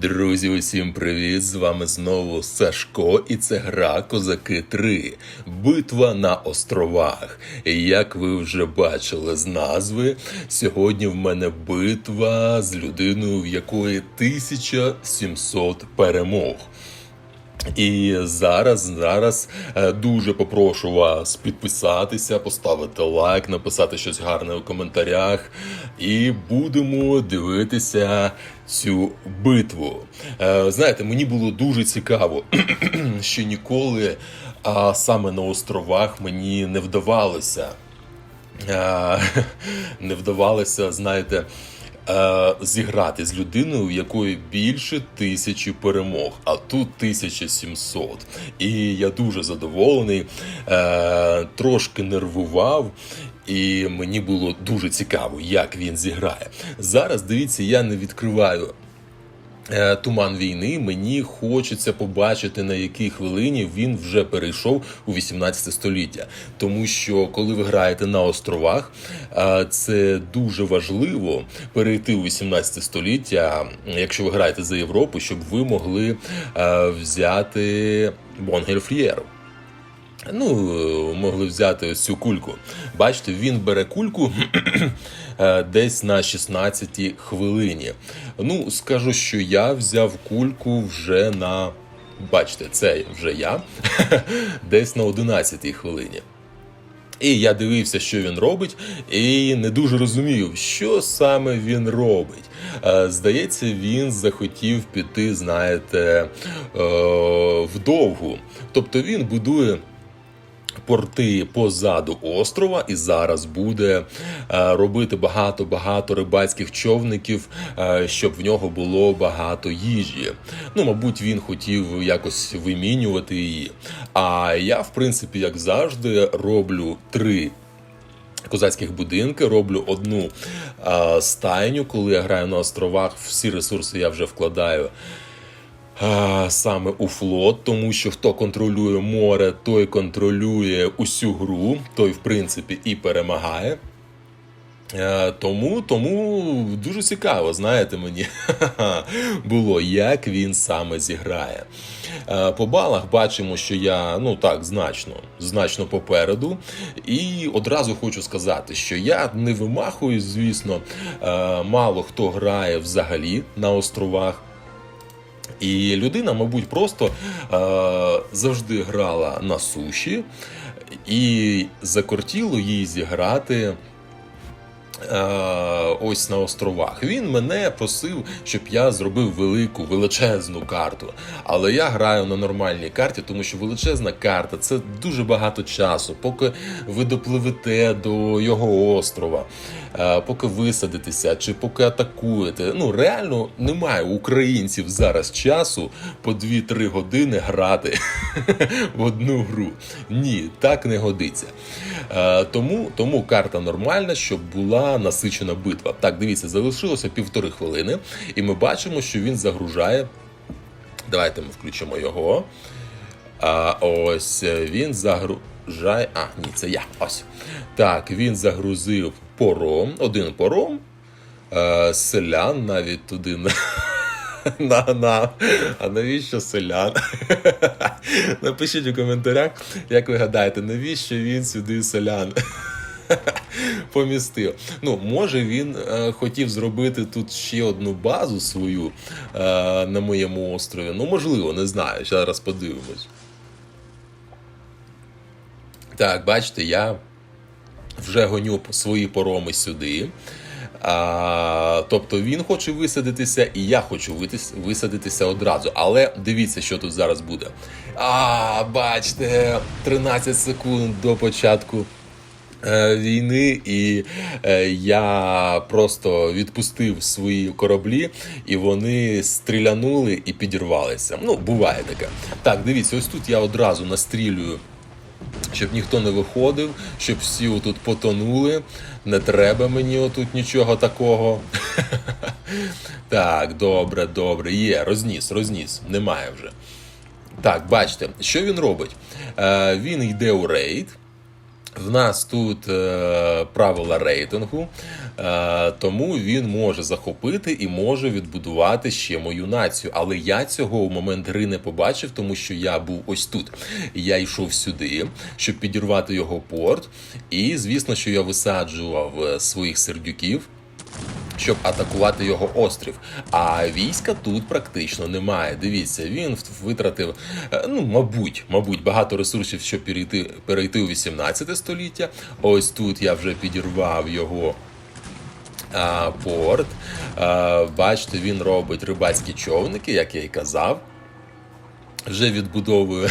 Друзі, усім привіт! З вами знову Сашко, і це гра Козаки 3. Битва на островах. Як ви вже бачили з назви, сьогодні в мене битва з людиною, в якої 1700 перемог. І зараз, зараз е, дуже попрошу вас підписатися, поставити лайк, написати щось гарне у коментарях. І будемо дивитися цю битву. Е, Знаєте, мені було дуже цікаво, що ніколи а саме на островах мені не вдавалося. е, Не вдавалося, знаєте е, зіграти з людиною, в якої більше тисячі перемог, а тут 1700. І я дуже задоволений, е, трошки нервував. І мені було дуже цікаво, як він зіграє. Зараз дивіться, я не відкриваю туман війни. Мені хочеться побачити, на якій хвилині він вже перейшов у 18 століття. Тому що коли ви граєте на островах, е, це дуже важливо перейти у 18 століття, якщо ви граєте за Європу, щоб ви могли е, взяти Бонгельфрієру. Ну, могли взяти ось цю кульку. Бачите, він бере кульку е, десь на 16 хвилині. Ну, скажу, що я взяв кульку вже на. Бачите, це вже я, десь на 11 хвилині. І я дивився, що він робить, і не дуже розумів, що саме він робить. Е, Здається, він захотів піти, знаєте, е, вдовгу. Тобто він будує порти позаду острова і зараз буде е, робити багато-багато рибацьких човників, е, щоб в нього було багато їжі. Ну, мабуть, він хотів якось вимінювати її. А я, в принципі, як завжди, роблю три. Козацьких будинки роблю одну е, стайню, коли я граю на островах. Всі ресурси я вже вкладаю а, саме у флот, тому що хто контролює море, той контролює усю гру, той, в принципі, і перемагає. Тому тому дуже цікаво, знаєте, мені було, як він саме зіграє. По балах бачимо, що я ну так значно значно попереду. І одразу хочу сказати, що я не вимахую, звісно, мало хто грає взагалі на островах. І людина, мабуть, просто е, завжди грала на суші, і закортіло їй зіграти. Е, Ось на островах. Він мене просив, щоб я зробив велику, величезну карту. Але я граю на нормальній карті, тому що величезна карта це дуже багато часу. Поки ви допливете до його острова, е, поки висадитеся чи поки атакуєте. Ну реально немає українців зараз часу по 2-3 години грати в одну гру. Ні, так не годиться. Е, Тому, тому карта нормальна, щоб була насичена битва. Так, дивіться, залишилося півтори хвилини, і ми бачимо, що він загружає. Давайте ми включимо його. А ось е, він загружає. А, ні, це я. Ось. Так, він загрузив пором, один пором. Е, селян навіть туди на. На. А навіщо селян? Напишіть у коментарях, як ви гадаєте, навіщо він сюди селян помістив? Ну, може він е, хотів зробити тут ще одну базу свою е, на моєму острові. Ну, можливо, не знаю. Зараз подивимось. Так, бачите, я вже гоню свої пороми сюди. А, тобто він хоче висадитися, і я хочу висадитися одразу. Але дивіться, що тут зараз буде. А, бачите, 13 секунд до початку війни, і е, я просто відпустив свої кораблі, і вони стрілянули і підірвалися. Ну, буває таке. Так, дивіться, ось тут я одразу настрілюю щоб ніхто не виходив, щоб всі отут потонули. Не треба мені отут нічого такого. Так, добре, добре. Є, розніс, розніс. Немає вже. Так, бачите, що він робить? Е, він йде у рейд. В нас тут е, правила рейтингу, е, тому він може захопити і може відбудувати ще мою націю. Але я цього у момент гри не побачив, тому що я був ось тут. Я йшов сюди, щоб підірвати його порт. І звісно, що я висаджував е, своїх сердюків щоб атакувати його острів. А війська тут практично немає. Дивіться, він витратив, е, ну мабуть, мабуть, багато ресурсів, щоб перейти перейти у 18 століття. Ось тут я вже підірвав його. Порт. Бачите, він робить рибацькі човники, як я й казав. Вже відбудовує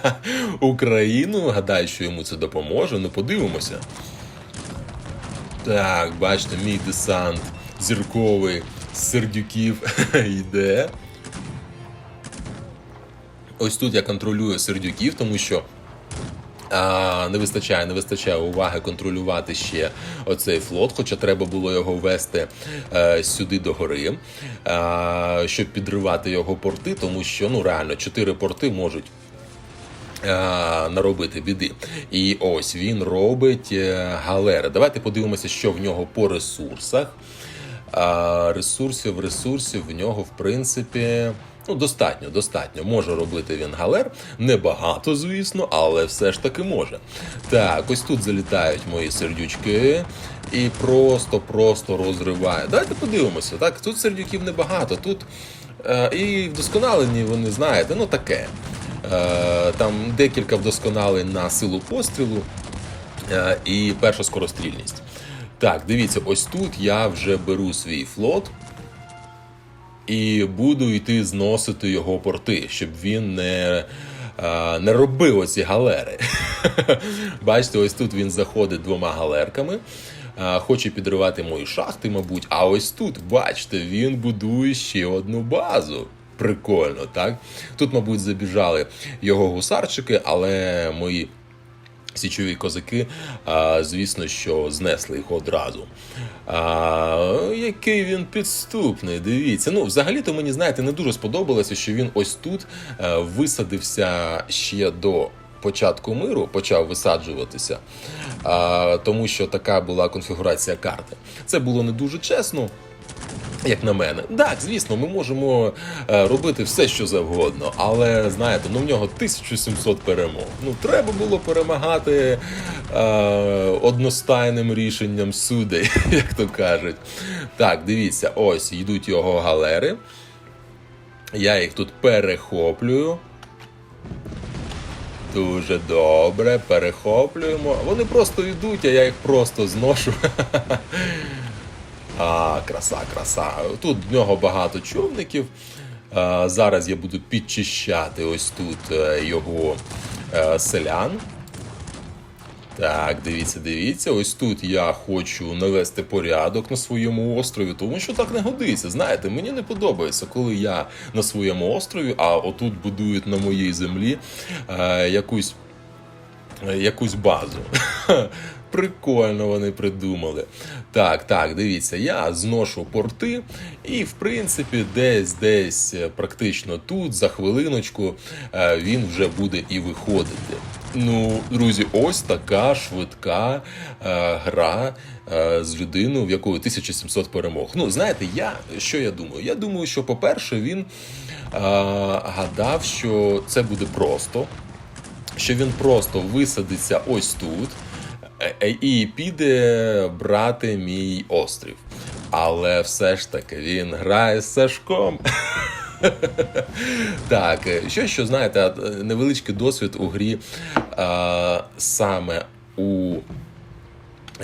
Україну. Гадаю, що йому це допоможе. Ну, подивимося. Так, бачите, мій десант зірковий сердюків йде. Ось тут я контролюю сердюків, тому що а, не вистачає, не вистачає уваги контролювати ще оцей флот, хоча треба було його вести е, сюди до гори, е, щоб підривати його порти, тому що ну реально чотири порти можуть. е, Наробити біди. І ось він робить е, галери. Давайте подивимося, що в нього по ресурсах. А ресурсів, ресурсів в нього, в принципі, ну, достатньо, достатньо. Може робити він галер. Небагато, звісно, але все ж таки може. Так, ось тут залітають мої сердючки. І просто-просто розриває. Давайте подивимося. Так, тут сердюків небагато. Тут е, і вдосконалені, вони знаєте, ну таке. Е, там декілька вдосконалень на силу пострілу е, і перша скорострільність. Так, дивіться, ось тут я вже беру свій флот і буду йти зносити його порти, щоб він не не робив оці галери. Бачите, ось тут він заходить двома галерками. Хоче підривати мої шахти, мабуть. А ось тут, бачите, він будує ще одну базу. Прикольно, так? Тут, мабуть, забіжали його гусарчики, але мої Січові козаки, звісно, що знесли їх одразу. А, Який він підступний, дивіться. Ну, взагалі-то мені, знаєте, не дуже сподобалося, що він ось тут висадився ще до початку миру, почав висаджуватися, а, тому що така була конфігурація карти. Це було не дуже чесно. Як на мене, так, звісно, ми можемо е, робити все, що завгодно, але знаєте, ну в нього 1700 перемог. Ну, треба було перемагати е, одностайним рішенням судей, як то кажуть. Так, дивіться, ось йдуть його галери. Я їх тут перехоплюю. Дуже добре, перехоплюємо. Вони просто йдуть, а я їх просто зношу. А, краса, краса. Тут в нього багато човників. А, зараз я буду підчищати ось тут е, його е, селян. Так, дивіться, дивіться. Ось тут я хочу навести порядок на своєму острові, тому що так не годиться. Знаєте, мені не подобається, коли я на своєму острові, а отут будують на моїй землі е, якусь, е, якусь базу. Прикольно вони придумали. Так, так, дивіться, я зношу порти, і, в принципі, десь десь е, практично тут, за хвилиночку, е, він вже буде і виходити. Ну, друзі, ось така швидка е, гра е, з людиною, в якої 1700 перемог. Ну, знаєте, я що я думаю? Я думаю, що, по-перше, він е, гадав, що це буде просто, що він просто висадиться ось тут. Е, І піде брати мій острів. Але все ж таки він грає з Сашком. Так, е, що що знаєте, е, невеличкий досвід у грі а, саме у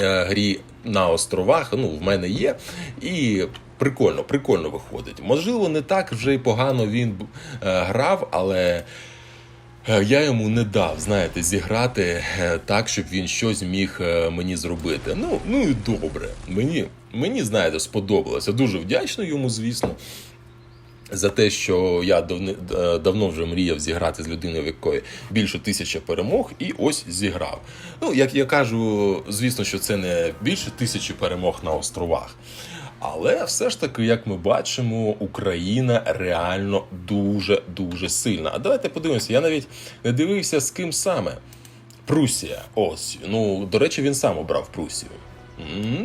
е, грі на островах. Ну, в мене є. І прикольно, прикольно виходить. Можливо, не так вже й погано він е, грав, але. Е, Я йому не дав, знаєте, зіграти е, так, щоб він щось міг е, мені зробити. Ну, ну і добре. Мені, мені знаєте, сподобалося. Дуже вдячний йому, звісно. За те, що я давно вже мріяв зіграти з людиною, в якої більше тисячі перемог, і ось зіграв. Ну, як я кажу, звісно, що це не більше тисячі перемог на островах. Але все ж таки, як ми бачимо, Україна реально дуже дуже сильна. А давайте подивимося. Я навіть не дивився з ким саме. Прусія. Ось. Ну, до речі, він сам обрав Прусію.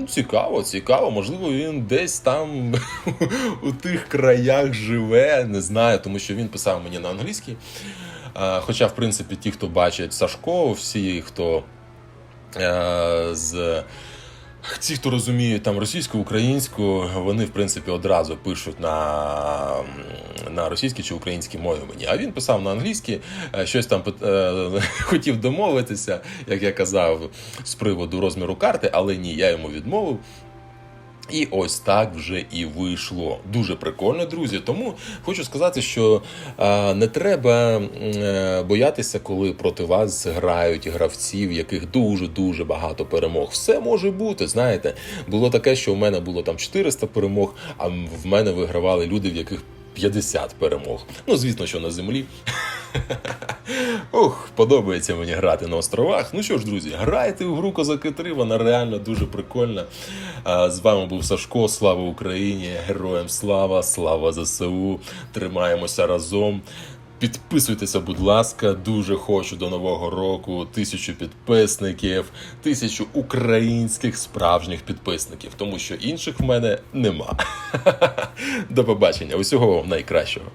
Цікаво, цікаво. Можливо, він десь там у тих краях живе, не знаю, тому що він писав мені на англійській. Хоча, в принципі, ті, хто бачить Сашко, всі, хто е, з. Ті, хто розуміє там російську, українську, вони в принципі одразу пишуть на, на російській чи українській мові мені. А він писав на англійській, е, щось там е, хотів домовитися, як я казав, з приводу розміру карти, але ні, я йому відмовив. І ось так вже і вийшло. Дуже прикольно, друзі. Тому хочу сказати, що не треба е, боятися, коли проти вас грають гравці, в яких дуже дуже багато перемог. Все може бути. Знаєте, було таке, що в мене було там 400 перемог, а в мене вигравали люди, в яких 50 перемог. Ну, звісно, що на землі. Ух, подобається мені грати на островах. Ну що ж, друзі, грайте в гру Козаки 3, вона реально дуже прикольна. З вами був Сашко. Слава Україні! Героям слава! Слава ЗСУ! Тримаємося разом. Підписуйтеся, будь ласка, дуже хочу до нового року. Тисячу підписників, тисячу українських справжніх підписників, тому що інших в мене нема. До побачення. Усього вам найкращого.